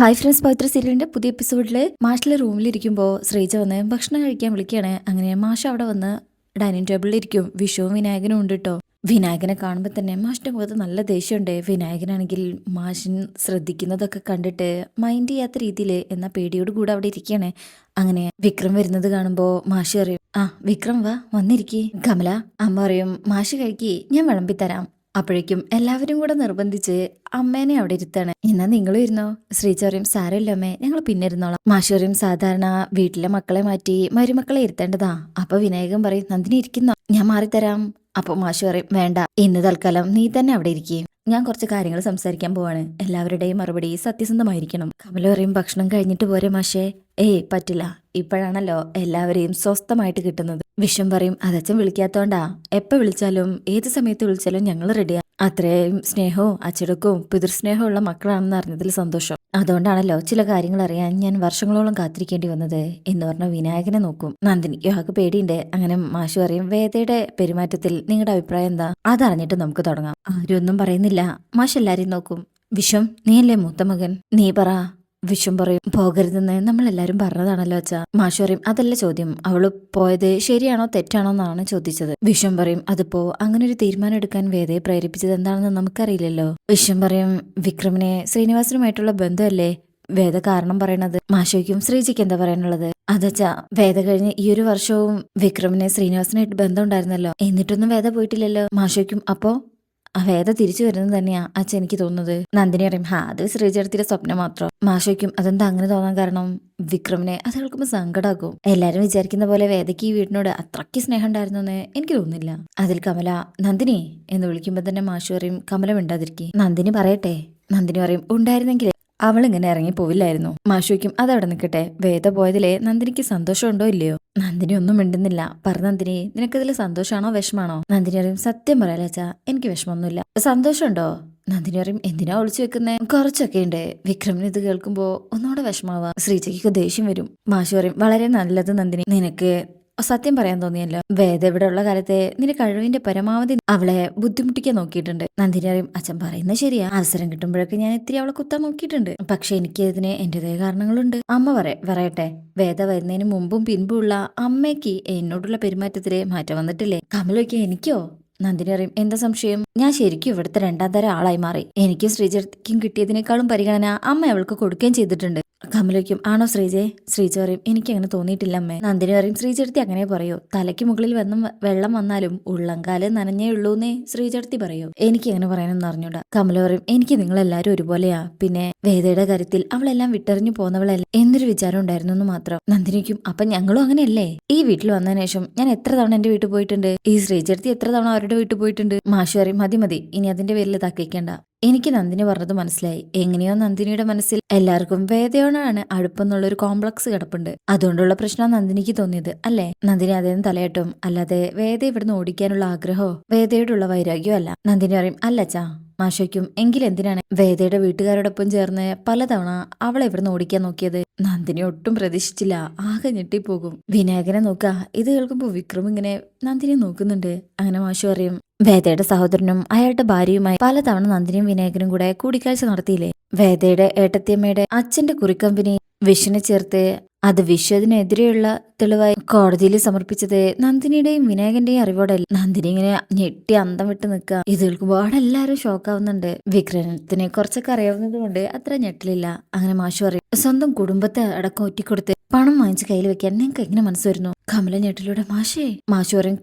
Hi friends പവിത്ര സീരിയലിന്റെ പുതിയ എപ്പിസോഡിൽ മാഷിലെ റൂമിലിരിക്കുമ്പോൾ ശ്രീജ വന്ന് ഭക്ഷണം കഴിക്കാൻ വിളിക്കുകയാണ്. അങ്ങനെ മാഷ് അവിടെ വന്ന് ഡൈനിങ് ടേബിളിൽ ഇരിക്കും വിഷുവും വിനായകനും ഉണ്ട് കേട്ടോ വിനായകനെ കാണുമ്പോൾ തന്നെ മാഷിന്റെ മുഖത്ത് നല്ല ദേഷ്യമുണ്ട്. വിനായകനാണെങ്കിൽ മാഷിൻ ശ്രദ്ധിക്കുന്നതൊക്കെ കണ്ടിട്ട് മൈൻഡ് ചെയ്യാത്ത രീതിയിൽ എന്ന പേടിയോട് കൂടെ അവിടെ ഇരിക്കുകയാണ്. അങ്ങനെ വിക്രം വരുന്നത് കാണുമ്പോൾ മാഷി പറയും ആ വിക്രം വാ വന്നിരിക്കേ. കമല അമ്മ പറയും മാഷ് കഴിക്കേ ഞാൻ വിളമ്പിത്തരാം. അപ്പോഴേക്കും എല്ലാവരും കൂടെ നിർബന്ധിച്ച് അമ്മേനെ അവിടെ ഇരുത്താണ്. എന്നാ നിങ്ങളും ഇരുന്നോ? ശ്രീചോറിയും സാരമില്ല അമ്മേ. ഞങ്ങൾ പിന്നെ ഇരുന്നോളാം. മാഷോറിയും സാധാരണ വീട്ടിലെ മക്കളെ മാറ്റി മരുമക്കളെ ഇരുത്തേണ്ടതാ. അപ്പൊ വിനായകൻ പറയും നന്ദിനി ഇരിക്കുന്നോ? ഞാൻ മാറിത്തരാം. അപ്പൊ മാഷു പറയും വേണ്ട. ഇന്ന് തൽക്കാലം നീ തന്നെ അവിടെ ഇരിക്കുകയും ഞാൻ കുറച്ച് കാര്യങ്ങൾ സംസാരിക്കാൻ പോവാണ്. എല്ലാവരുടെയും മറുപടി സത്യസന്ധമായിരിക്കണം. കമല പറയും ഭക്ഷണം കഴിഞ്ഞിട്ട് പോരെ മാഷേ. ഏയ് പറ്റില്ല. ഇപ്പോഴാണല്ലോ എല്ലാവരെയും സ്വസ്ഥമായിട്ട് കിട്ടുന്നത്. വിഷം പറയും അതച്ഛൻ വിളിക്കാത്തോണ്ടാ. എപ്പ വിളിച്ചാലും ഏത് സമയത്ത് വിളിച്ചാലും ഞങ്ങൾ റെഡിയാ. അത്രയും സ്നേഹവും അച്ചടക്കവും പിതൃസ്നേഹമുള്ള മക്കളാണെന്ന് അറിഞ്ഞതിൽ സന്തോഷം. അതുകൊണ്ടാണല്ലോ ചില കാര്യങ്ങൾ അറിയാൻ ഞാൻ വർഷങ്ങളോളം കാത്തിരിക്കേണ്ടി വന്നത് എന്ന് പറഞ്ഞ വിനായകനെ നോക്കും. നന്ദിനി ആകെ പേടിയുണ്ട്. അങ്ങനെ മാഷു പറയും വേദയുടെ പെരുമാറ്റത്തിൽ നിങ്ങളുടെ അഭിപ്രായം എന്താ? അതറിഞ്ഞിട്ട് നമുക്ക് തുടങ്ങാം. ആരും ഒന്നും പറയുന്നില്ല. മാഷ് എല്ലാരെയും നോക്കും. വിഷം നീയല്ലേ മൂത്ത മകൻ? നീ പറ. വിഷം പറയും പോകരുതെന്ന് നമ്മളെല്ലാരും പറഞ്ഞതാണല്ലോ അച്ഛാ. മാഷു പറയും അതല്ല ചോദ്യം. അവൾ പോയത് ശരിയാണോ തെറ്റാണോ എന്നാണ് ചോദിച്ചത്. വിഷം പറയും അതിപ്പോ അങ്ങനെ ഒരു തീരുമാനം എടുക്കാൻ വേദയെ പ്രേരിപ്പിച്ചത് എന്താണെന്ന് നമുക്കറിയില്ലല്ലോ. വിഷം പറയും വിക്രമിനെ ശ്രീനിവാസനുമായിട്ടുള്ള ബന്ധമല്ലേ? വേദ കാരണം പറയണത്. മാഷയ്ക്കും ശ്രീജിക്ക് എന്താ പറയാനുള്ളത്? അതച്ചാ വേദ കഴിഞ്ഞ് ഈ ഒരു വർഷവും വിക്രമിനെ ശ്രീനിവാസനായിട്ട് ബന്ധം ഉണ്ടായിരുന്നല്ലോ എന്നിട്ടൊന്നും വേദ പോയിട്ടില്ലല്ലോ. മാഷയ്ക്കും അപ്പോ? ആ വേദ തിരിച്ചു വരുന്നത് തന്നെയാ അച്ഛൻ എനിക്ക് തോന്നുന്നത്. നന്ദിനി പറയും ഹാ അത് ശ്രീചേർത്തിയുടെ സ്വപ്നം മാത്രം. മാഷയ്ക്കും അതെന്താ അങ്ങനെ തോന്നാൻ കാരണം? വിക്രമിനെ അത് കേൾക്കുമ്പോൾ സങ്കടാകും. എല്ലാരും വിചാരിക്കുന്ന പോലെ വേദയ്ക്ക് ഈ വീടിനോട് അത്രയ്ക്ക് സ്നേഹം ഉണ്ടായിരുന്നു എന്ന് എനിക്ക് തോന്നുന്നില്ല. അതിൽ കമല നന്ദിനി എന്ന് വിളിക്കുമ്പോൾ തന്നെ മാഷു പറയും കമല മിണ്ടാതിരിക്കെ. നന്ദിനി പറയട്ടെ. നന്ദിനി പറയും ഉണ്ടായിരുന്നെങ്കിൽ അവൾ ഇങ്ങനെ ഇറങ്ങി പോവില്ലായിരുന്നു മാഷുയ്ക്കും അതവിടെ നിൽക്കട്ടെ. വേദ പോയതിലെ നന്ദിനിക്ക് സന്തോഷമുണ്ടോ ഇല്ലയോ? നന്ദിനി ഒന്നും മിണ്ടുന്നില്ല. പറ നന്ദിനി നിനക്കതിൽ സന്തോഷമാണോ വിഷമാണോ? നന്ദിനി അറിയും സത്യം പറയാലച്ചാ എനിക്ക് വിഷമമൊന്നുമില്ല. സന്തോഷമുണ്ടോ? നന്ദിനി അറിയും എന്തിനാ ഒളിച്ചു വെക്കുന്നേ? കുറച്ചൊക്കെ ഉണ്ട്. വിക്രമിന് ഇത് കേൾക്കുമ്പോ ഒന്നുകൂടെ വിഷമാവാ. ശ്രീജയ്ക്ക് ദേഷ്യം വരും. മാഷു പറയും വളരെ നല്ലത് നന്ദിനി. നിനക്ക് സത്യം പറയാൻ തോന്നിയല്ലോ. വേദ ഇവിടെ ഉള്ള കാലത്തെ നിന്റെ കഴിവിന്റെ പരമാവധി അവളെ ബുദ്ധിമുട്ടിക്കാൻ നോക്കിയിട്ടുണ്ട്. നന്ദിനി അറിയും അച്ഛൻ പറയുന്നത് ശരിയാ. അവസരം കിട്ടുമ്പോഴൊക്കെ ഞാൻ ഇത്തിരി അവളെ കുത്താൻ നോക്കിയിട്ടുണ്ട്. പക്ഷെ എനിക്ക് ഇതിന് എന്റേതായ കാരണങ്ങളുണ്ട്. അമ്മ പറ പറയട്ടെ. വേദ വരുന്നതിന് മുമ്പും പിൻപുള്ള അമ്മയ്ക്ക് എന്നോടുള്ള പെരുമാറ്റത്തിൽ മാറ്റം വന്നിട്ടില്ലേ? കമലൊക്കെ എനിക്കോ? നന്ദിനി അറിയും എന്താ സംശയം? ഞാൻ ശരിക്കും ഇവിടുത്തെ രണ്ടാം തരം ആളായി മാറി. എനിക്ക് ശ്രീജയ്ക്കും കിട്ടിയതിനേക്കാളും പരിഗണന അമ്മ അവൾക്ക് കൊടുക്കുകയും ചെയ്തിട്ടുണ്ട്. കമലയ്ക്കും ആണോ ശ്രീജയെ? ശ്രീജ പറയും എനിക്ക് അങ്ങനെ തോന്നിയിട്ടില്ല അമ്മേ. നന്ദിനി പറയും ശ്രീചേർത്തി അങ്ങനെ പറയൂ? തലയ്ക്ക് മുകളിൽ വന്ന വെള്ളം വന്നാലും ഉള്ളംകാൽ നനഞ്ഞേ ഉള്ളൂന്നേ ശ്രീചേർത്തി പറയൂ? എനിക്ക് അങ്ങനെ പറയാനൊന്നും അറിഞ്ഞൂടാ. കമല പറയും എനിക്ക് നിങ്ങളെല്ലാരും ഒരുപോലെയാ. പിന്നെ വേദയുടെ കാര്യത്തിൽ അവളെല്ലാം വിട്ടറിഞ്ഞു പോന്നവളല്ല. എന്നൊരു വിചാരം ഉണ്ടായിരുന്നു എന്ന് മാത്രം. നന്ദിനിക്കും അപ്പൊ ഞങ്ങളും അങ്ങനെയല്ലേ? ഈ വീട്ടിൽ വന്നതിന് ശേഷം ഞാൻ എത്ര തവണ എന്റെ വീട്ടിൽ പോയിട്ടുണ്ട്? ഈ ശ്രീചേർത്തി എത്ര തവണ അവരുടെ വീട്ടിൽ പോയിട്ടുണ്ട്? മാഷു പറയും മതി മതി. ഇനി അതിന്റെ പേരിൽ ഇതാക്കിക്കേണ്ട എനിക്ക് നന്ദിനി പറഞ്ഞത് മനസ്സിലായി. എങ്ങനെയോ നന്ദിനിയുടെ മനസ്സിൽ എല്ലാവർക്കും വേദയോടാണ് അടുപ്പെന്നുള്ള ഒരു കോംപ്ലക്സ് കിടപ്പുണ്ട്. അതുകൊണ്ടുള്ള പ്രശ്നം നന്ദിനിക്ക് തോന്നിയത് അല്ലേ? നന്ദിനി അദ്ദേഹം തലയട്ടും അല്ലാതെ വേദ ഇവിടുന്ന് ഓടിക്കാനുള്ള ആഗ്രഹമോ വേദയോടുള്ള വൈരാഗ്യമോ അല്ല. നന്ദിനി പറയും അല്ലച്ചാ മാഷയ്ക്കും എങ്കിലെന്തിനാണ് വേദയുടെ വീട്ടുകാരോടൊപ്പം ചേർന്ന് പലതവണ അവളെ ഇവിടുന്ന് ഓടിക്കാൻ നോക്കിയത്. നന്ദിനി ഒട്ടും പ്രതീക്ഷിച്ചില്ല. ആകെ ഞെട്ടിപ്പോകും. വിനായകനെ നോക്ക. ഇത് കേൾക്കുമ്പോൾ വിക്രം ഇങ്ങനെ നന്ദിനി നോക്കുന്നുണ്ട്. അങ്ങനെ മാഷു പറയും വേദയുടെ സഹോദരനും അയാളുടെ ഭാര്യയുമായി പലതവണ നന്ദിനിയും വിനായകനും കൂടെ കൂടിക്കാഴ്ച നടത്തിയില്ലേ? വേദയുടെ ഏട്ടത്തിയമ്മയുടെ അച്ഛന്റെ കുറിക്കമ്പനി വിഷുവിനെ ചേർത്ത് അത് വിശ്വതിനെതിരെയുള്ള തെളിവായി കോടതിയിൽ സമർപ്പിച്ചത് നന്ദിനിയുടെയും വിനായകന്റെയും അറിവോടെ നന്ദിനി ഇങ്ങനെ ഞെട്ടി അന്തം വിട്ട് നിൽക്കുക. ഇത് കേൾക്കുമ്പോൾ അവിടെ എല്ലാവരും ഷോക്കാവുന്നുണ്ട് വിക്രമത്തിനെ കുറച്ചൊക്കെ അറിയാവുന്നത് കൊണ്ട് അത്ര ഞെട്ടലില്ല. അങ്ങനെ മാഷു അറിയും സ്വന്തം കുടുംബത്തെ അടക്കം ഒറ്റിക്കൊടുത്ത് പണം വാങ്ങിച്ച് കയ്യിൽ വെക്കാൻ നിങ്ങൾക്ക് എങ്ങനെ മനസ്സ് വരുന്നു? കമല ഞെട്ടിലൂടെ മാഷേ മാഷു പറയും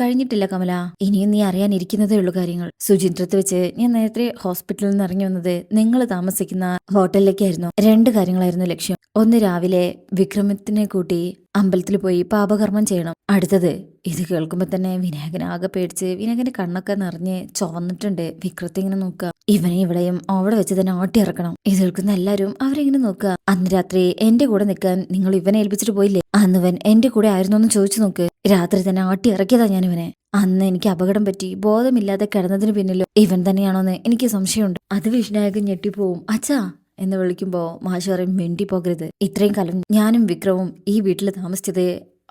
കഴിഞ്ഞിട്ടില്ല കമല. ഇനിയും നീ അറിയാനിരിക്കുന്നതേ ഉള്ളൂ കാര്യങ്ങൾ. സുചിത്രത്ത് വെച്ച് ഞാൻ നേരത്തെ ഹോസ്പിറ്റലിൽ നിന്ന് ഇറങ്ങി വന്നത് നിങ്ങൾ താമസിക്കുന്ന ഹോട്ടലിലേക്കായിരുന്നു. രണ്ട് കാര്യങ്ങളായിരുന്നു ലക്ഷ്യം. ഒന്ന് രാവിലെ വിക്രമത്തിനെ കൂട്ടി അമ്പലത്തിൽ പോയി പാപകർമ്മം ചെയ്യണം. അടുത്തത് ഇത് കേൾക്കുമ്പോ തന്നെ വിനായകൻ ആകെ പേടിച്ച് വിനായകന്റെ കണ്ണൊക്കെ നിറഞ്ഞ് ചുവന്നിട്ടുണ്ട്. വിക്രത്തെ ഇങ്ങനെ നോക്കുക. ഇവനെ ഇവിടെയും അവിടെ വെച്ച് തന്നെ ആട്ടി ഇറക്കണം. ഇത് കേൾക്കുന്ന എല്ലാവരും അവരെങ്ങനെ നോക്കുക. അന്ന് രാത്രി എന്റെ കൂടെ നിൽക്കാൻ നിങ്ങൾ ഇവനെ ഏൽപ്പിച്ചിട്ട് പോയില്ലേ? അന്നിവൻ എന്റെ കൂടെ ആയിരുന്നു എന്ന് ചോദിച്ചു നോക്ക്. രാത്രി തന്നെ ആട്ടി ഇറക്കിയതാ ഞാൻ ഇവനെ. അന്ന് എനിക്ക് അപകടം പറ്റി. ബോധമില്ലാതെ കിടന്നതിന് പിന്നിലോ ഇവൻ തന്നെയാണോന്ന് എനിക്ക് സംശയമുണ്ട്. അത് വിഷ്ണായകൻ ഞെട്ടിപ്പോവും. അച്ഛാ എന്ന് വിളിക്കുമ്പോൾ മാഷ് പറയും മിണ്ടി പോകരുത് ഇത്രയും കാലം ഞാനും വിക്രവും ഈ വീട്ടിൽ താമസിച്ചത്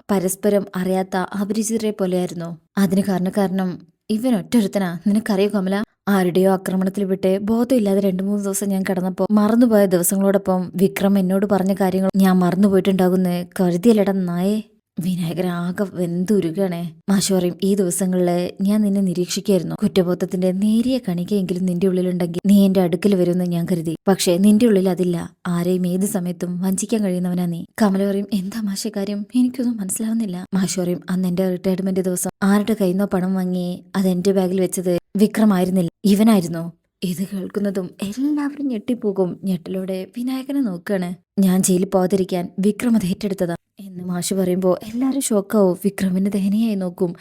പരസ്പരം അറിയാത്ത അപരിചിതരെ പോലെയായിരുന്നു. അതിന് കാരണം ഇവൻ ഒറ്റൊരുത്തനാ നിനക്കറിയോ കമല? ആരുടെയോ ആക്രമണത്തിൽ വിട്ട് ബോധമില്ലാതെ രണ്ടു മൂന്ന് ദിവസം ഞാൻ കിടന്നപ്പോൾ മറന്നുപോയ ദിവസങ്ങളോടൊപ്പം വിക്രം എന്നോട് പറഞ്ഞ കാര്യങ്ങൾ ഞാൻ മറന്നുപോയിട്ടുണ്ടാകുന്ന കരുതിയല്ലട നായേ. വിനായകൻ ആകെ വെന്തുരുകണേ മാഷു പറയും ഈ ദിവസങ്ങളിൽ ഞാൻ നിന്നെ നിരീക്ഷിക്കായിരുന്നു. കുറ്റബോധത്തിന്റെ നേരിയ കണികയെങ്കിലും നിന്റെ ഉള്ളിലുണ്ടെങ്കിൽ നീ എന്റെ അടുക്കൽ വരുമെന്ന് ഞാൻ കരുതി. പക്ഷേ നിന്റെ ഉള്ളിൽ അതില്ല. ആരെയും ഏത് സമയത്തും വഞ്ചിക്കാൻ കഴിയുന്നവനാ നീ. കമല പറയും എന്താ മാഷ കാര്യം? എനിക്കൊന്നും മനസ്സിലാവുന്നില്ല. മാഷു പറയും അന്ന് എന്റെ റിട്ടയർമെന്റ് ദിവസം ആരുടെ കയ്യിന്നോ പണം വാങ്ങി അത് എന്റെ ബാഗിൽ വെച്ചത് വിക്രമായിരുന്നില്ല. ഇവനായിരുന്നു? ഇത് കേൾക്കുന്നതും എല്ലാവരും ഞെട്ടിപ്പോകും. ഞെട്ടലോടെ വിനായകനെ നോക്കുകയാണ് ഞാൻ ജയിലിൽ പോകാതിരിക്കാൻ വിക്രം അത് ഏറ്റെടുത്തതാ. എന്ന് മാഷ് പറയുമ്പോൾ എല്ലാവരും ഷോക്കാവും വിക്രമിന് ദഹനയായി നോക്കും.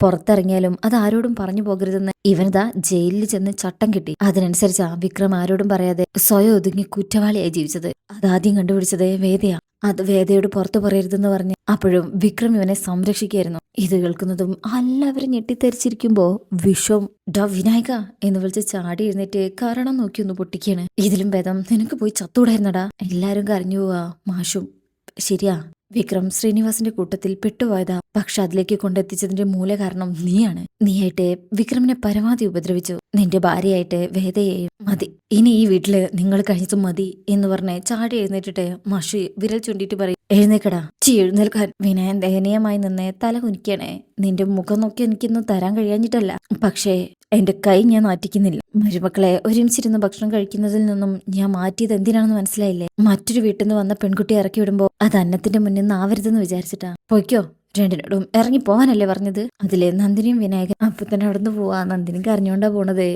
പുറത്തിറങ്ങിയാലും അത് ആരോടും പറഞ്ഞു പോകരുതെന്ന് ഇവനിതാ ജയിലിൽ ചെന്ന് ചട്ടം കിട്ടി. അതിനനുസരിച്ച് ആ വിക്രം ആരോടും പറയാതെ സ്വയം ഒതുങ്ങി കുറ്റവാളിയായി ജീവിച്ചത്. അതാദ്യം കണ്ടുപിടിച്ചത് വേദയാ. അത് വേദയോട് പുറത്തു പറയരുതെന്ന് പറഞ്ഞ് അപ്പോഴും വിക്രം ഇവനെ സംരക്ഷിക്കുകയായിരുന്നു. ഇത് കേൾക്കുന്നതും എല്ലാവരും ഞെട്ടിത്തെറിച്ചിരിക്കുമ്പോ വിഷം ഡ വിനായക എന്ന് വിളിച്ച് ചാടി എഴുന്നേറ്റ് കാരണം നോക്കി ഒന്ന് പൊട്ടിക്കാണ് ഇതിലും ഭേദം നിനക്ക് പോയി ചത്തൂടായിരുന്നടാ. എല്ലാരും കരഞ്ഞു പോവാ മാഷും. ശരിയാ. വിക്രം ശ്രീനിവാസിന്റെ കൂട്ടത്തിൽ പെട്ടുപോയതാ പക്ഷെ അതിലേക്ക് കൊണ്ടെത്തിച്ചതിന്റെ മൂലകാരണം നീയാണ്. നീയായിട്ട് വിക്രമിനെ പരമാവധി ഉപദ്രവിച്ചു. നിന്റെ ഭാര്യയായിട്ട് വേദയെയും മതി. ഇനി ഈ വീട്ടിൽ നിങ്ങൾ കഴിഞ്ഞതും മതി എന്ന് പറഞ്ഞ് ചാടി എഴുന്നേറ്റിട്ട് മഷി വിരൽ ചൂണ്ടിട്ട് പറയും എഴുന്നേക്കടാ. ചി എഴുന്നേൽക്കാൻ. വിനയൻ ദയനീയമായി നിന്ന് തല കുനിക്കണേ നിന്റെ മുഖം നോക്കി എനിക്കൊന്നും തരാൻ കഴിയാഞ്ഞിട്ടല്ല. പക്ഷേ എന്റെ കൈ ഞാൻ നാറ്റിക്കുന്നില്ല മരുമക്കളെ ഒരുമിച്ചിരുന്ന് ഭക്ഷണം കഴിക്കുന്നതിൽ നിന്നും ഞാൻ മാറ്റിയത് എന്തിനാണെന്ന് മനസ്സിലായില്ലേ? മറ്റൊരു വീട്ടിൽ നിന്ന് വന്ന പെൺകുട്ടി ഇറക്കി വിടുമ്പോ അത് അന്നത്തിന്റെ മുന്നിൽ നിന്ന് ആവരുതെന്ന് വിചാരിച്ചിട്ടാ. പൊയ്ക്കോ. രണ്ടിനോടും ഇറങ്ങി പോവാനല്ലേ പറഞ്ഞത്? അതിലെ നന്ദിനിയും വിനായകൻ അപ്പൊ തന്നെ അവിടുന്ന് പോവാ. നന്ദിനി കരഞ്ഞോണ്ടാ പോണത്.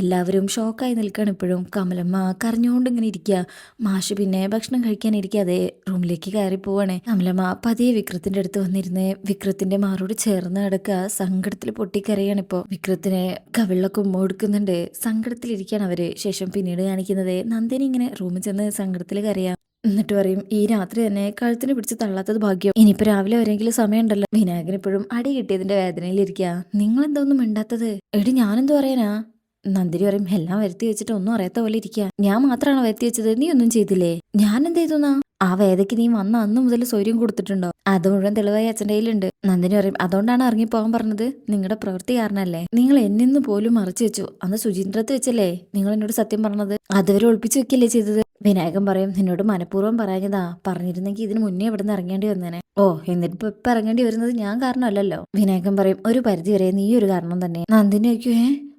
എല്ലാവരും ഷോക്കായി നിൽക്കാണ് ഇപ്പോഴും. കമലമ്മ കരഞ്ഞോണ്ട് ഇങ്ങനെ ഇരിക്കുക മാഷ് പിന്നെ ഭക്ഷണം കഴിക്കാൻ ഇരിക്കാതെ റൂമിലേക്ക് കയറി പോവാണ്. കമലമ്മ പതിയെ വിക്രത്തിന്റെ അടുത്ത് വന്നിരുന്ന് വിക്രത്തിന്റെ മാറോട് ചേർന്ന് കിടക്കുക സങ്കടത്തിൽ പൊട്ടിക്കരയാണ് ഇപ്പോ. വിക്രത്തിനെ കവിളൊക്കെ ഉമ്മൊടുക്കുന്നുണ്ട് സങ്കടത്തിലിരിക്കാണ് അവർ. ശേഷം പിന്നീട് കാണിക്കുന്നത് നന്ദിനി ഇങ്ങനെ റൂമിൽ ചെന്ന് സങ്കടത്തിൽ കരയാം. എന്നിട്ട് പറയും ഈ രാത്രി തന്നെ കഴുത്തിന് പിടിച്ച് തള്ളാത്തത് ഭാഗ്യം. ഇനിയിപ്പോ രാവിലെ വരെങ്കിലും സമയമുണ്ടല്ലോ. വിനായകൻ ഇപ്പോഴും അടി കിട്ടിയതിന്റെ വേദനയിലിരിക്കുക നിങ്ങൾ ഒന്നും മിണ്ടാത്തത്? എടി ഞാനെന്ത് പറയാനാ? നന്ദിരി പറയും എല്ലാം വരുത്തി വെച്ചിട്ട് ഒന്നും അറിയാത്ത പോലെ ഇരിക്കുക ഞാൻ മാത്രമാണോ വരുത്തി വെച്ചത്? നീ ഒന്നും ചെയ്തില്ലേ? ഞാൻ എന്ത് ചെയ്തുന്നാ ആ വേദയ്ക്ക് നീ വന്ന അന്ന് മുതൽ സൗര്യം കൊടുത്തിട്ടുണ്ടോ? അത് മുഴുവൻ തെളിവായി അച്ഛന്റെ കയ്യിലുണ്ട്. നന്ദിനി പറയും അതുകൊണ്ടാണ് ഇറങ്ങിപ്പോകാൻ പറഞ്ഞത്? നിങ്ങളുടെ പ്രവൃത്തി കാരണല്ലേ? നിങ്ങൾ എന്നിന്ന് പോലും മറച്ചു വെച്ചു. അന്ന് ശുചീന്ദ്രത്ത് വെച്ചല്ലേ നിങ്ങൾ എന്നോട് സത്യം പറഞ്ഞത്? അതുവരെ ഒളിപ്പിച്ചു വെക്കല്ലേ ചെയ്തത്? വിനായകൻ പറയും നിന്നോട് മനഃപൂർവം പറയാഞ്ഞതാ. പറഞ്ഞിരുന്നെങ്കിൽ ഇതിന് മുന്നേ ഇവിടെ നിന്ന് ഇറങ്ങേണ്ടി വന്നേനെ. ഓ എന്നിട്ട് ഇപ്പൊ ഇറങ്ങേണ്ടി വരുന്നത് ഞാൻ കാരണമല്ലല്ലോ. വിനായകൻ പറയും ഒരു പരിധി വരെ നീ ഒരു കാരണം തന്നെ. നന്ദിനി വയ്ക്കൂ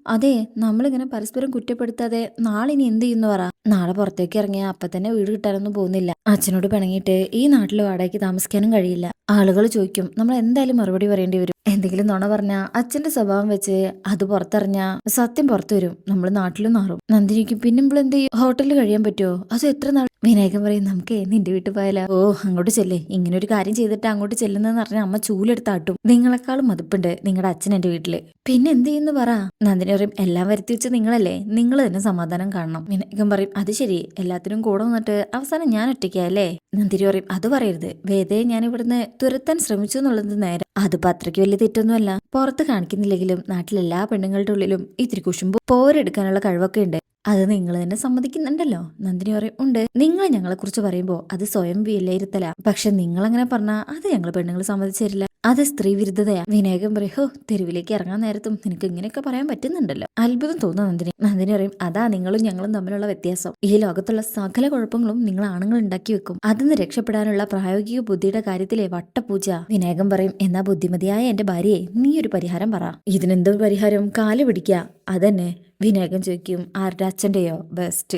അതെ നമ്മളിങ്ങനെ പരസ്പരം കുറ്റപ്പെടുത്താതെ നാളെ ഇനി എന്ത് ചെയ്യുന്നു പറ. നാളെ പുറത്തേക്ക് ഇറങ്ങിയാൽ അപ്പൊ തന്നെ വീട് കിട്ടാനൊന്നും പോകുന്നില്ല. അച്ഛനോട് പിണങ്ങിയിട്ട് ഈ നാട്ടിൽ വാടകയ്ക്ക് താമസിക്കാനും കഴിയില്ല. ആളുകൾ ചോദിക്കും നമ്മൾ എന്തായാലും മറുപടി പറയേണ്ടി വരും? എന്തെങ്കിലും നുണ പറഞ്ഞാ അച്ഛന്റെ സ്വഭാവം വെച്ച് അത് പുറത്തറിഞ്ഞാ സത്യം പുറത്തു വരും. നമ്മൾ നാട്ടിലും നാറും നന്ദിനിക്ക് പിന്നെ നമ്മൾ എന്ത് ചെയ്യും? ഹോട്ടലിൽ കഴിയാൻ പറ്റുമോ അത് എത്ര നാൾ? വിനായകൻ പറയും നമുക്ക് നിന്റെ വീട്ടിൽ പോയാലോ? ഓ അങ്ങോട്ട് ചെല്ലേ. ഇങ്ങനെ ഒരു കാര്യം ചെയ്തിട്ട് അങ്ങോട്ട് ചെല്ലുന്നെന്ന് പറഞ്ഞാൽ അമ്മ ചൂലെടുത്താട്ടും നിങ്ങളെക്കാളും മതിപ്പുണ്ട് നിങ്ങളുടെ അച്ഛൻ എന്റെ വീട്ടിൽ. പിന്നെ എന്ത് ചെയ്യുന്നു പറ. നന്ദിനി പറയും എല്ലാം വരുത്തി വെച്ച് നിങ്ങളല്ലേ? നിങ്ങൾ തന്നെ സമാധാനം കാണണം. വിനായകൻ പറയും അത് ശരി എല്ലാത്തിനും കൂടെ വന്നിട്ട് അവസാനം ഞാൻ ഒറ്റയ്ക്കല്ലേ നന്ദിരി പറയും അത് പറയരുത്. വേദയെ ഞാൻ ഇവിടുന്ന് തുരത്താൻ ശ്രമിച്ചു എന്നുള്ളത് നേരം. അതിപ്പോ അത്രയ്ക്ക് വലിയ തെറ്റൊന്നുമല്ല. പുറത്ത് കാണിക്കുന്നില്ലെങ്കിലും നാട്ടിലെല്ലാ പെണ്ണുങ്ങളുടെ ഉള്ളിലും ഇത്തിരി കുശുമ്പ് പോരെടുക്കാനുള്ള കഴിവൊക്കെ ഉണ്ട്. അത് നിങ്ങൾ തന്നെ സമ്മതിക്കുന്നുണ്ടല്ലോ. നന്ദിനി പറയും ഉണ്ട്. നിങ്ങൾ ഞങ്ങളെ കുറിച്ച് പറയുമ്പോ അത് സ്വയം വിലയിരുത്തല. പക്ഷെ നിങ്ങൾ അങ്ങനെ പറഞ്ഞാൽ അത് ഞങ്ങൾ പെണ്ണുങ്ങൾ സമ്മതിച്ചു തരില്ല. അത് സ്ത്രീ വിരുദ്ധതയാണ് വിനായകൻ പറയും ഹോ തെരുവിലേക്ക് ഇറങ്ങാൻ നേരത്തും നിനക്ക് ഇങ്ങനെയൊക്കെ പറയാൻ പറ്റുന്നുണ്ടല്ലോ. അത്ഭുതം തോന്നുന്നു നന്ദിനി. നന്ദിനി പറയും അതാ നിങ്ങളും ഞങ്ങളും തമ്മിലുള്ള വ്യത്യാസം. ഈ ലോകത്തുള്ള സകല കുഴപ്പങ്ങളും നിങ്ങൾ ആണുങ്ങൾ ഉണ്ടാക്കി വെക്കും. അതിന്ന് രക്ഷപ്പെടാനുള്ള പ്രായോഗിക ബുദ്ധിയുടെ കാര്യത്തിലെ വട്ടപൂജ. വിനായകൻ പറയും എന്നാ ബുദ്ധിമതിയായ എന്റെ ഭാര്യയെ നീ ഒരു പരിഹാരം പറ. ഇതിനെന്തോ പരിഹാരം? കാൽ പിടിക്കുക അതന്നെ. വിനായകൻ ചോദിക്കും ആരുടെ അച്ഛന്റെയോ ബെസ്റ്റ്.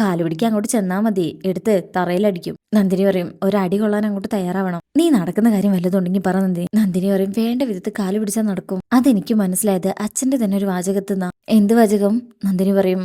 കാൽ പിടിക്കാൻ അങ്ങോട്ട് ചെന്നാൽ മതി. എടുത്ത് തറയിലടിക്കും. നന്ദിനി പറയും ഒരടി കൊള്ളാൻ അങ്ങോട്ട് തയ്യാറാവണം. നീ നടക്കുന്ന കാര്യം വല്ലതുണ്ടെങ്കിൽ പറ നന്ദിനി. നന്ദിനി പറയും വേണ്ട വിധത്തിൽ കാൽ പിടിച്ചാൽ നടക്കും. അതെനിക്ക് മനസ്സിലായത് അച്ഛന്റെ തന്നെ ഒരു വാചകത്തുനിന്നാ എന്ത് വാചകം? നന്ദിനി പറയും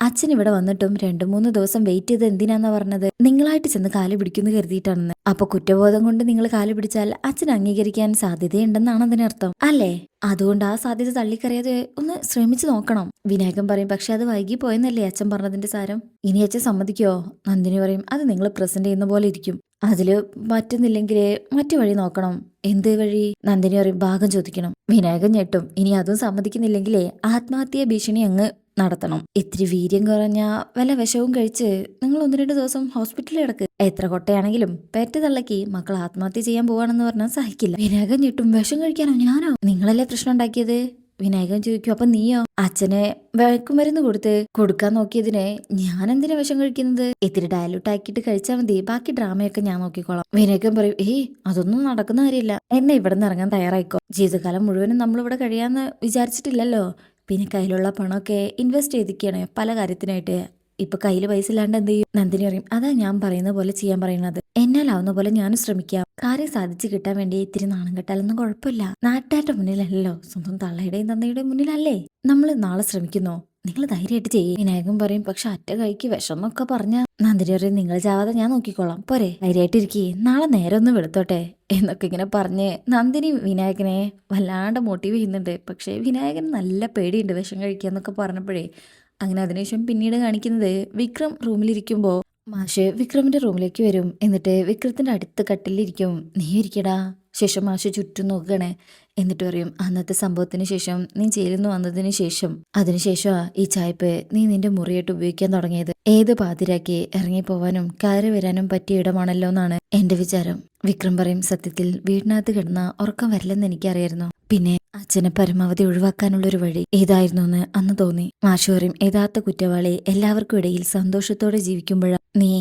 അച്ഛൻ ഇവിടെ വന്നിട്ടും രണ്ടു മൂന്ന് ദിവസം വെയിറ്റ് ചെയ്ത് എന്തിനാന്നാ പറഞ്ഞത്? നിങ്ങളായിട്ട് ചെന്ന് കാൽ പിടിക്കുന്നു കരുതിയിട്ടാണെന്ന്. അപ്പൊ കുറ്റബോധം കൊണ്ട് നിങ്ങൾ കാൽ പിടിച്ചാൽ അച്ഛൻ അംഗീകരിക്കാൻ സാധ്യതയുണ്ടെന്നാണ് അതിനർത്ഥം. അല്ലേ? അതുകൊണ്ട് ആ സാധ്യത തള്ളിക്കറിയാതെ ഒന്ന് ശ്രമിച്ചു നോക്കണം. വിനായകൻ പറയും പക്ഷെ അത് വൈകി പോയെന്നല്ലേ അച്ഛൻ പറഞ്ഞതിന്റെ സാരം? ഇനി അച്ഛൻ സമ്മതിക്കോ? നന്ദിനി പറയും അത് നിങ്ങൾ പ്രസന്റ് ചെയ്യുന്ന പോലെ ഇരിക്കും. അതിൽ പറ്റുന്നില്ലെങ്കിൽ മറ്റു വഴി നോക്കണം. എന്ത് വഴി? നന്ദിനി പറയും ഭാഗം ചോദിക്കണം. വിനായകൻ ഞെട്ടും. ഇനി അതും സമ്മതിക്കുന്നില്ലെങ്കിലേ ആത്മഹത്യ ഭീഷണി അങ്ങ് നടത്തണം. ഇത്തിരി വീര്യം കുറഞ്ഞ വല്ല വിഷവും കഴിച്ച് നിങ്ങൾ ഒന്ന് രണ്ട് ദിവസം ഹോസ്പിറ്റലിൽ കിടക്ക്. എത്ര കൊട്ടയാണെങ്കിലും പെറ്റ് തള്ളക്കി മക്കൾ ആത്മഹത്യ ചെയ്യാൻ പോവാണെന്ന് പറഞ്ഞാൽ സഹിക്കില്ല. വിനായകൻ ഞെട്ടും വിഷം കഴിക്കാനോ ഞാനോ? നിങ്ങളല്ലേ പ്രശ്നം ഉണ്ടാക്കിയത്? വിനായകൻ ചോദിക്കും അപ്പൊ നീയോ? അച്ഛനെ വഴക്കുമരുന്ന് കൊടുത്ത് കൊടുക്കാൻ നോക്കിയതിനെ ഞാൻ എന്തിനാ വിഷം കഴിക്കുന്നത്? ഇത്തിരി ഡയലൂട്ട് ആക്കിയിട്ട് കഴിച്ചാൽ മതി. ബാക്കി ഡ്രാമയൊക്കെ ഞാൻ നോക്കിക്കോളാം. വിനായകൻ പറയും ഏയ് അതൊന്നും നടക്കുന്ന കാര്യമില്ല. എന്നെ ഇവിടെ നിന്ന് ഇറങ്ങാൻ തയ്യാറായിക്കോ. ജീവിതകാലം മുഴുവനും നമ്മളിവിടെ കഴിയാന്ന് വിചാരിച്ചിട്ടില്ലല്ലോ. പിന്നെ കയ്യിലുള്ള പണമൊക്കെ ഇൻവെസ്റ്റ് ചെയ്തിരിക്കുകയാണ്. പല കാര്യത്തിനായിട്ട്. ഇപ്പൊ കയ്യിൽ പൈസ ഇല്ലാണ്ട് എന്ത് ചെയ്യും? നന്ദിനി പറയും അതാ ഞാൻ പറയുന്ന പോലെ ചെയ്യാൻ പറയുന്നത് എന്നാലാവുന്ന പോലെ ഞാൻ ശ്രമിക്കാം. കാര്യം സാധിച്ചു കിട്ടാൻ വേണ്ടി ഇത്തിരി നാണം കെട്ടാലൊന്നും കുഴപ്പമില്ല. നാട്ടുകാരുടെ മുന്നിലല്ലോ സ്വന്തം തള്ളയുടെയും തന്തയുടെയും മുന്നിലല്ലേ? നമ്മൾ നാളെ ശ്രമിക്കുന്നോ? നിങ്ങൾ ധൈര്യമായിട്ട് ചെയ്യും. വിനായകൻ പറയും പക്ഷെ അറ്റ കൈക്ക് വിഷം എന്നൊക്കെ പറഞ്ഞ നന്ദിനി പറയും നിങ്ങൾ ചാവാതെ ഞാൻ നോക്കിക്കോളാം. പോരെ. ധൈര്യമായിട്ട് ഇരിക്കേ. നാളെ നേരെ ഒന്ന് വെളുത്തോട്ടെ. എന്നൊക്കെ ഇങ്ങനെ പറഞ്ഞ് നന്ദിനി വിനായകനെ വല്ലാണ്ട് മോട്ടീവ് ചെയ്യുന്നുണ്ട്. പക്ഷേ വിനായകൻ നല്ല പേടിയുണ്ട് വിഷം കഴിക്കുക എന്നൊക്കെ പറഞ്ഞപ്പോഴേ അങ്ങനെ അതിനുശേഷം പിന്നീട് കാണിക്കുന്നത് വിക്രം റൂമിലിരിക്കുമ്പോൾ മാഷ് വിക്രമിന്റെ റൂമിലേക്ക് വരും. എന്നിട്ട് വിക്രത്തിന്റെ അടുത്ത് കട്ടിലിരിക്കും. നീ ഇരിക്കടാ. ശേഷം മാഷ് ചുറ്റും നോക്കുകയാണ്. എന്നിട്ട് പറയും അന്നത്തെ സംഭവത്തിന് ശേഷം നീ ജയിലിൽ നിന്ന് വന്നതിന് ശേഷം അതിനുശേഷമാ ഈ ചായപ്പ് നീ നിന്റെ മുറിയായിട്ട് ഉപയോഗിക്കാൻ തുടങ്ങിയത്. ഏത് പാതിരാക്കി ഇറങ്ങിപ്പോവാനും കയറി വരാനും പറ്റിയ ഇടമാണല്ലോ എന്നാണ് എന്റെ വിചാരം. വിക്രം പറയും സത്യത്തിൽ വീടിനകത്ത് കിടന്ന ഉറക്കം വരില്ലെന്ന് എനിക്കറിയായിരുന്നു. പിന്നെ അച്ഛനെ പരമാവധി ഒഴിവാക്കാനുള്ള ഒരു വഴി ഏതായിരുന്നു എന്ന് അന്ന് തോന്നി. മാഷു പറയും യഥാർത്ഥ കുറ്റവാളി എല്ലാവർക്കും ഇടയിൽ സന്തോഷത്തോടെ ജീവിക്കുമ്പോഴാണ് നീ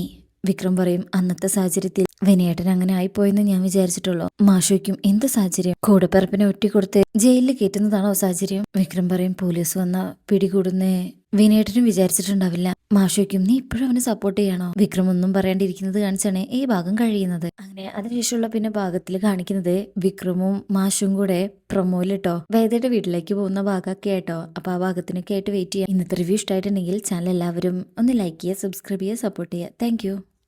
വിക്രം പറയും അന്നത്തെ സാഹചര്യത്തിൽ വിനയേട്ടൻ അങ്ങനെ ആയിപ്പോയെന്ന് ഞാൻ വിചാരിച്ചിട്ടുള്ളൂ. മാഷോയ്ക്കും എന്ത് സാഹചര്യം? കൂടപ്പിറപ്പിനെ ഒറ്റിക്കൊടുത്ത് ജയിലിൽ കയറ്റുന്നതാണോ സാഹചര്യം? വിക്രം പറയും പോലീസ് വന്ന പിടികൂടുന്നേ. വിനയേട്ടനും വിചാരിച്ചിട്ടുണ്ടാവില്ല. മാഷോയ്ക്കും നീ ഇപ്പോഴും അവനെ സപ്പോർട്ട് ചെയ്യണോ? വിക്രം ഒന്നും പറയാണ്ടിരിക്കുന്നത് കാണിച്ചാണ് ഈ ഭാഗം കഴിയുന്നത്. അങ്ങനെ അതിനുശേഷമുള്ള പിന്നെ ഭാഗത്തിൽ കാണിക്കുന്നത് വിക്രമും മാഷും കൂടെ പ്രൊമോയിലിട്ടോ വേദയുടെ വീട്ടിലേക്ക് പോകുന്ന ഭാഗമൊക്കെ ആയിട്ടോ. അപ്പൊ ആ ഭാഗത്തിനൊക്കെ ആയിട്ട് വെയിറ്റ് ചെയ്യാം. ഇന്നത്തെ റിവ്യൂ ഇഷ്ടമായിട്ടുണ്ടെങ്കിൽ ചാനൽ എല്ലാവരും ഒന്ന് ലൈക്ക് ചെയ്യുക സബ്സ്ക്രൈബ് ചെയ്യുക സപ്പോർട്ട് ചെയ്യുക. താങ്ക്